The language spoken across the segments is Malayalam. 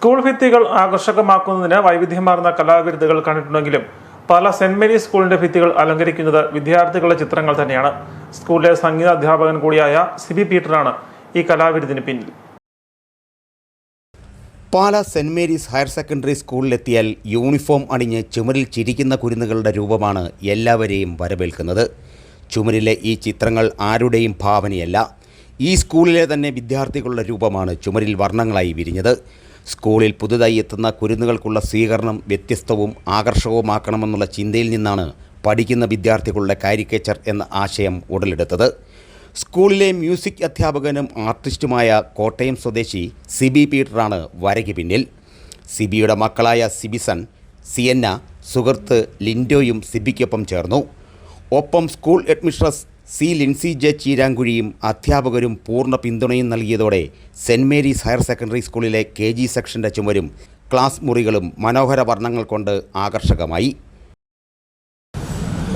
സ്കൂൾ ഭിത്തികൾ ആകർഷകമാക്കുന്നതിന് വൈവിധ്യമാർന്ന കലാവിരുദ്ധകൾ കണ്ടിട്ടുണ്ടെങ്കിലും പല സെന്റ് മേരീസ് സ്കൂളിന്റെ ഭിത്തികൾ അലങ്കരിക്കുന്നത് വിദ്യാർത്ഥികളുടെ ചിത്രങ്ങൾ തന്നെയാണ്. സ്കൂളിലെ സംഗീത അധ്യാപകൻ കൂടിയായ സിബി പീറ്ററാണ് ഈ കലാവിരുദ്ധിന് പിന്നിൽ. Pala Saint Mary's higher secondary സ്കൂളിലെത്തിയാൽ uniform അണിഞ്ഞ് ചുമരിൽ ചിരിക്കുന്ന കുരുന്നുകളുടെ രൂപമാണ് എല്ലാവരെയും വരവേൽക്കുന്നത്. ചുമരിലെ ഈ ചിത്രങ്ങൾ ആരുടെയും ഭാവനയല്ല. ഈ സ്കൂളിലെ തന്നെ വിദ്യാർത്ഥികളുടെ രൂപമാണ് ചുമരിൽ വർണങ്ങളായി വിരിഞ്ഞത്. സ്കൂളിൽ പുതുതായി എത്തുന്ന കുരുന്നുകൾക്കുള്ള സ്വീകരണം വ്യത്യസ്തവും ആകർഷകവുമാക്കണമെന്നുള്ള ചിന്തയിൽ നിന്നാണ് പഠിക്കുന്ന വിദ്യാർത്ഥികളുടെ കാരിക്കേച്ചർ എന്ന ആശയം ഉടലെടുത്തത്. സ്കൂളിലെ മ്യൂസിക് അധ്യാപകനും ആർട്ടിസ്റ്റുമായ കോട്ടയം സ്വദേശി സിബി പീറ്ററാണ് വരയ്ക്ക് പിന്നിൽ. സിബിയുടെ മക്കളായ സിബിസൺ സിയന്ന സുഹൃത്ത് ലിൻഡോയും സിബിക്കൊപ്പം ചേർന്നു. ഒപ്പം school headmistress C Lincy J ചീരാങ്കുഴിയും അധ്യാപകരും പൂർണ പിന്തുണയും നൽകിയതോടെ സെന്റ് മേരീസ് ഹയർ സെക്കൻഡറി സ്കൂളിലെ കെ ജി സെക്ഷന്റെ ചുമരും ക്ലാസ് മുറികളും മനോഹര വർണങ്ങൾ കൊണ്ട് ആകർഷകമായി.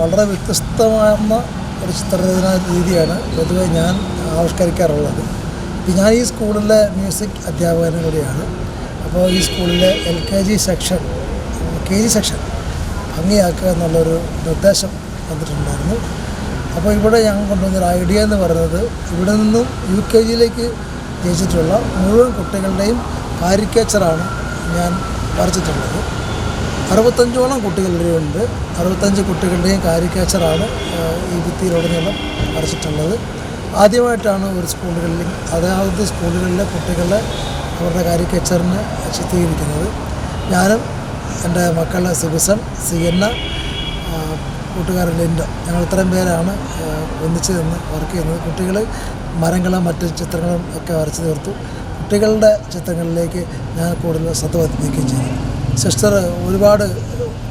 വളരെ വ്യത്യസ്തമാർന്ന ഒരു ചിത്രരചന രീതിയാണ് പൊതുവെ ഞാൻ ആവിഷ്കരിക്കാറുള്ളത്. ഇപ്പം ഞാൻ ഈ സ്കൂളിലെ മ്യൂസിക് അധ്യാപകനും കൂടിയാണ്. അപ്പോൾ ഈ സ്കൂളിലെ L K G section K G section ഭംഗിയാക്കുക എന്നുള്ളൊരു നിർദ്ദേശം വന്നിട്ടുണ്ടായിരുന്നു അപ്പോൾ ഇവിടെ ഞങ്ങൾ കൊണ്ടുവന്നൊരു ഐഡിയ എന്ന് പറയുന്നത് ഇവിടെ നിന്നും യു കെ ജിയിലേക്ക് ജയിച്ചിട്ടുള്ള മുഴുവൻ കുട്ടികളുടെയും കാരിക്കേച്ചറാണ് ഞാൻ വരച്ചിട്ടുള്ളത്. അറുപത്തഞ്ചോളം കുട്ടികളുടെ ഉണ്ട് അറുപത്തഞ്ച് കുട്ടികളുടെയും കാരിക്കേച്ചറാണ് ഈ ഭിത്തിയിലുടനീളം വരച്ചിട്ടുള്ളത്. ആദ്യമായിട്ടാണ് ഒരു സ്കൂളുകളിൽ അതായത് സ്കൂളുകളിലെ കുട്ടികളെ അവരുടെ കാരിക്കേച്ചറിന് ചിത്രീകരിക്കുന്നത്. ഞാനും എന്റെ മക്കളെ സിബിസൺ സിയന്ന കൂട്ടുകാരൻ ലിൻഡോ ഞങ്ങൾ ഇത്രയും പേരാണ് ഒന്നിച്ച് നിന്ന് വർക്ക് ചെയ്യുന്നത്. കുട്ടികൾ മരങ്ങളും മറ്റ് ചിത്രങ്ങളും ഒക്കെ വരച്ച് തീർത്തു. കുട്ടികളുടെ ചിത്രങ്ങളിലേക്ക് ഞാൻ കൂടുതൽ ശ്രദ്ധ പതിപ്പിക്കുകയും ചെയ്തു. സിസ്റ്റർ ഒരുപാട്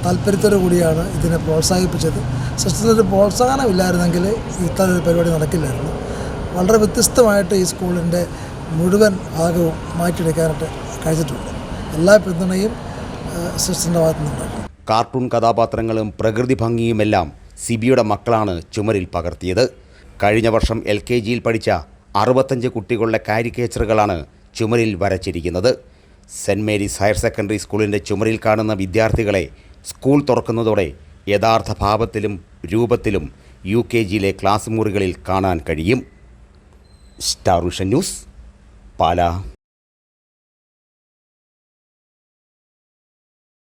താല്പര്യത്തോടു കൂടിയാണ് ഇതിനെ പ്രോത്സാഹിപ്പിച്ചത്. സിസ്റ്ററിന്റെ പ്രോത്സാഹനം ഇല്ലായിരുന്നെങ്കിൽ ഇത്ര ഒരു പരിപാടി നടക്കില്ലായിരുന്നു. വളരെ വ്യത്യസ്തമായിട്ട് ഈ സ്കൂളിന്റെ മുഴുവൻ ഭാഗവും മാറ്റിയെടുക്കാനായിട്ട് കഴിഞ്ഞിട്ടുണ്ട്. എല്ലാ പിന്തുണയും സിസ്റ്ററിന്റെ ഭാഗത്തു നിന്നുണ്ടായിരുന്നു കാർട്ടൂൺ കഥാപാത്രങ്ങളും പ്രകൃതി ഭംഗിയുമെല്ലാം സിബിയുടെ മക്കളാണ് ചുമരിൽ പകർത്തിയത്. കഴിഞ്ഞ വർഷം എൽ കെ ജിയിൽ പഠിച്ച അറുപത്തഞ്ച് കുട്ടികളുടെ കാരിക്കേച്ചറുകളാണ് ചുമരിൽ വരച്ചിരിക്കുന്നത്. സെന്റ് മേരീസ് ഹയർ സെക്കൻഡറി സ്കൂളിന്റെ ചുമരിൽ കാണുന്ന വിദ്യാർത്ഥികളെ സ്കൂൾ തുറക്കുന്നതോടെ യഥാർത്ഥ ഭാവത്തിലും രൂപത്തിലും യു കെ ജിയിലെ ക്ലാസ് മുറികളിൽ കാണാൻ കഴിയും. Star News Pala.